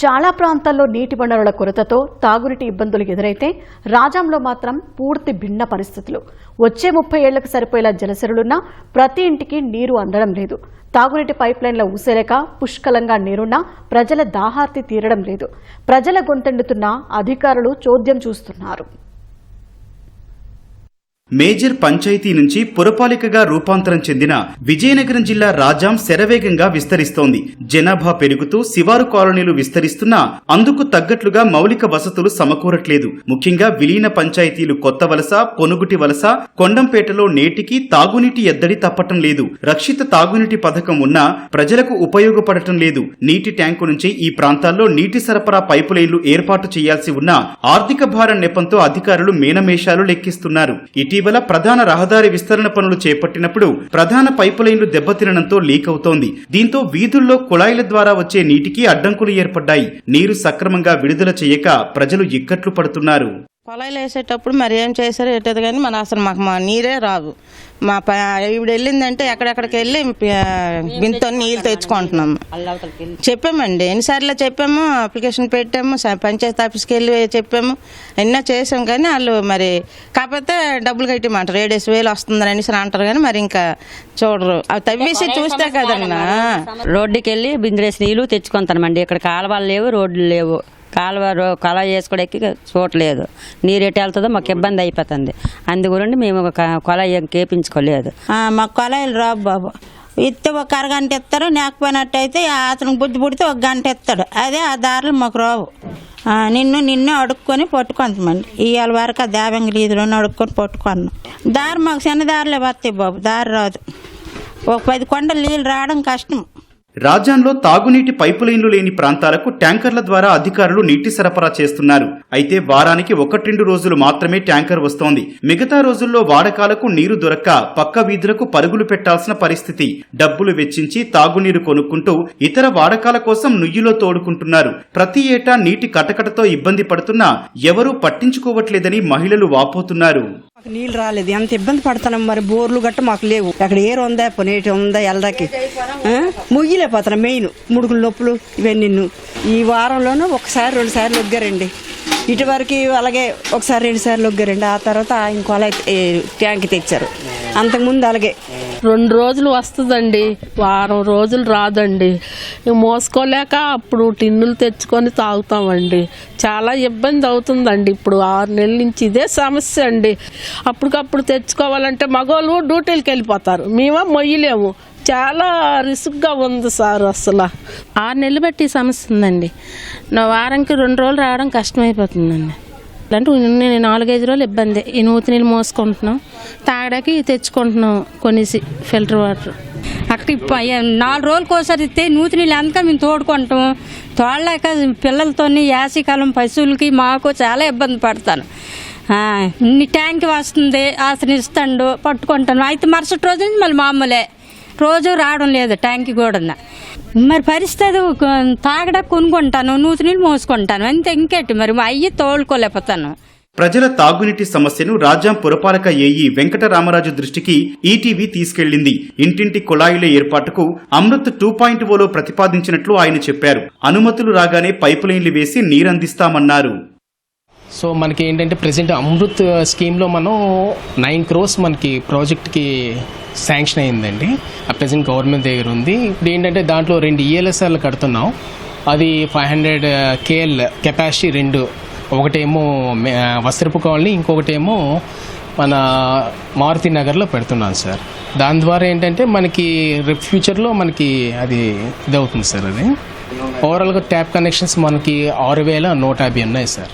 చాలా ప్రాంతాల్లో నీటి వనరుల కొరతతో తాగునీటి ఇబ్బందులు ఎదురైతే రాజాంలో మాత్రం పూర్తి భిన్న పరిస్థితులు. వచ్చే ముప్పై ఏళ్ళకు సరిపోయేలా జలసరులున్నా ప్రతి ఇంటికి నీరు అందడం లేదు. తాగునీటి పైప్లైన్ల ఊసేలేక పుష్కలంగా నీరున్నా ప్రజల దాహార్తి తీరడం లేదు. ప్రజల గొంతెండుతున్నా అధికారులు చోద్యం చూస్తున్నారు. మేజర్ పంచాయతీ నుంచి పురపాలికగా రూపాంతరం చెందిన విజయనగరం జిల్లా రాజాం శరవేగంగా విస్తరిస్తోంది. జనాభా పెరుగుతూ శివారు కాలనీలు విస్తరిస్తున్నా అందుకు తగ్గట్లుగా మౌలిక వసతులు సమకూరట్లేదు. ముఖ్యంగా విలీన పంచాయతీలు కొత్త వలస పొనుగుటి వలస కొండంపేటలో నేటికి తాగునీటి ఎద్దడి తప్పటం లేదు. రక్షిత తాగునీటి పథకం ఉన్నా ప్రజలకు ఉపయోగపడటం లేదు. నీటి ట్యాంకు నుంచి ఈ ప్రాంతాల్లో నీటి సరఫరా పైపు లైన్లు ఏర్పాటు చేయాల్సి ఉన్నా ఆర్థిక భారం నెపంతో అధికారులు మేనమేషాలు లెక్కిస్తున్నారు. ఇటీవల ఇటీవల ప్రధాన రహదారి విస్తరణ పనులు చేపట్టినప్పుడు ప్రధాన పైపు లైన్లు దెబ్బతినడంతో లీక్ అవుతోంది దీంతో వీధుల్లో కుళాయిల ద్వారా వచ్చే నీటికి అడ్డంకులు ఏర్పడ్డాయి. నీరు సక్రమంగా విడుదల చేయక ప్రజలు ఇక్కట్లు పడుతున్నారు. పొలాలు వేసేటప్పుడు మరి ఏం చేశారో ఎట్టదు కానీ మన అసలు మాకు మా నీరే రాదు. మా ప ఇప్పుడు వెళ్ళిందంటే ఎక్కడెక్కడికి వెళ్ళి బింతో నీళ్ళు తెచ్చుకుంటున్నాము. చెప్పామండి. ఎన్నిసార్లు చెప్పాము అప్లికేషన్ పెట్టాము పంచాయతీ ఆఫీస్కి వెళ్ళి చెప్పాము. ఎన్నో చేసాం కానీ వాళ్ళు మరి కాకపోతే డబ్బులు కట్టమంటారు ఏడేసి వేలు వస్తుందని అనేసి అంటారు కానీ మరి ఇంకా చూడరు. అవి తవ్వేసి చూస్తే కదన్నా. రోడ్డుకి వెళ్ళి బిందెలేసి నీళ్ళు తెచ్చుకుంటామండి ఇక్కడ కాలువలు లేవు రోడ్లు లేవు. కాలువ రో- కాలువ చేసుకోవడానికి చూడలేదు. నీరు ఎటు వెళ్తుందో మాకు ఇబ్బంది అయిపోతుంది. అందు గురించి మేము ఒక కేపించుకోలేదు. మాకు కొలాయిలు రావు బాబు. ఇస్తే ఒక అరగంట ఇస్తారు నేకపోయినట్టయితే అతనికి బుద్ధి పుడితే ఒక గంట ఇస్తాడు. అదే ఆ దారులు మాకు రావు. నిన్ను నిన్ను అడుక్కొని పట్టుకుంటామండి ఇవాళ వరకు ఆ దేవంగి వీధిలోనే అడుక్కొని పట్టుకున్నాం. దారి మాకు చిన్న దారిలో వస్తాయి బాబు దారి రాదు. ఒక పది కొండలు నీళ్ళు రావడం కష్టం. రాజ్యాంలో తాగునీటి పైపు లైన్లు లేని ప్రాంతాలకు ట్యాంకర్ల ద్వారా అధికారులు నీటి సరఫరా చేస్తున్నారు. అయితే వారానికి ఒకటిరెండు రోజులు మాత్రమే ట్యాంకర్ వస్తోంది. మిగతా రోజుల్లో వాడకాలకు నీరు దొరక్క పక్క వీధులకు పరుగులు పెట్టాల్సిన పరిస్థితి. డబ్బులు వెచ్చించి తాగునీరు కొనుక్కుంటూ ఇతర వాడకాల కోసం నుయ్యిలో తోడుకుంటున్నారు. ప్రతి ఏటా నీటి కటకటతో ఇబ్బంది పడుతున్నా ఎవరూ పట్టించుకోవట్లేదని మహిళలు వాపోతున్నారు. మాకు నీళ్ళు రాలేదు. ఎంత ఇబ్బంది పడుతున్నాం మరి బోర్లు గట్ట మాకు లేవు. అక్కడ ఏరు ఉందా పొనేటి ఉందా ఎల్లదాకి అతను మెయిన్ ముడుకులు నొప్పులు ఇవన్నీ ఈ వారంలోనూ ఒకసారి రెండు సార్లు ఒగ్గారండి ఇటువరకు అలాగే ఒకసారి రెండు సార్లు ఒగ్గారండి ఆ తర్వాత ఇంకోలా ట్యాంక్ తెచ్చారు. అంతకుముందు అలాగే. రెండు రోజులు వస్తుందండి. వారం రోజులు రాదండి. మోసుకోలేక అప్పుడు టిన్నులు తెచ్చుకొని తాగుతామండి. చాలా ఇబ్బంది అవుతుందండి ఇప్పుడు. ఆరు నెలల నుంచి ఇదే సమస్య అండి. అప్పటికప్పుడు తెచ్చుకోవాలంటే మగవాళ్ళు డ్యూటీలకు వెళ్ళిపోతారు. మేమో మొయ్యలేము. చాలా రిస్క్గా ఉంది సార్ అసలు. ఆరు నెలలు బట్టి సమస్య ఉందండి. నా వారానికి రెండు రోజులు రావడం కష్టమైపోతుందండి. అంటే నేను నాలుగైదు రోజులు ఇబ్బంది. ఈ నూతి నీళ్ళు మోసుకుంటున్నాం. తాగడానికి తెచ్చుకుంటున్నాం కొనేసి ఫిల్టర్ వాటర్. అక్కడ నాలుగు రోజులకు ఒకసారి ఇస్తే నూతి నీళ్ళు అంతా మేము తోడుకుంటాం. తోడలేక పిల్లలతో యాసికాలం పశువులకి మాకు చాలా ఇబ్బంది పడతాను ఇన్ని ట్యాంక్ వస్తుంది అతను ఇస్తాడు పట్టుకుంటాను. అయితే మరుసటి రోజు నుంచి మళ్ళీ మామూలే రోజు రావడం లేదు ట్యాంక్ కూడా మరి పరిస్థితి తాగడ కొనుక్కుంటాను నూతి నీళ్ళు మోసుకుంటాను. అంతే ఇంకేటి మరి? అయ్యి తోలుకోలేకపోతాను. ప్రజల తాగునీటి సమస్యను రాజ్యం పురపాలక ఏఈ వెంకటరామరాజు దృష్టికి ఈటీవీ తీసుకెళ్ళింది ఇంటింటి కుళాయిల ఏర్పాటుకు అమృత్ టూ పాయింట్ ఓలో ప్రతిపాదించినట్లు ఆయన చెప్పారు. అనుమతులు రాగానే పైపు లైన్లు వేసి నీరందిస్తామన్నారు. సో మనకి ఏంటంటే ప్రజెంట్ అమృత్ uh, స్కీమ్లో మనం నైన్ క్రోర్స్ మనకి ప్రాజెక్ట్కి శాంక్షన్ అయిందండి. ఆ ప్రజెంట్ గవర్నమెంట్ దగ్గర ఉంది. ఇప్పుడు ఏంటంటే దాంట్లో రెండు ఈఎల్ఎస్ఆర్లు కడుతున్నాం. అది ఫైవ్ హండ్రెడ్ కేఎల్ కెపాసిటీ రెండు. ఒకటేమో uh, వస్త్రపు కాలనీ ఇంకొకటేమో మన మారుతి నగర్లో పెడుతున్నాం సార్. దాని ద్వారా ఏంటంటే మనకి రేపు ఫ్యూచర్లో మనకి అది ఇదవుతుంది సార్ అది. ఓవరాల్గా ట్యాప్ కనెక్షన్స్ మనకి ఆరు వేల నూట యాభై ఉన్నాయి సార్.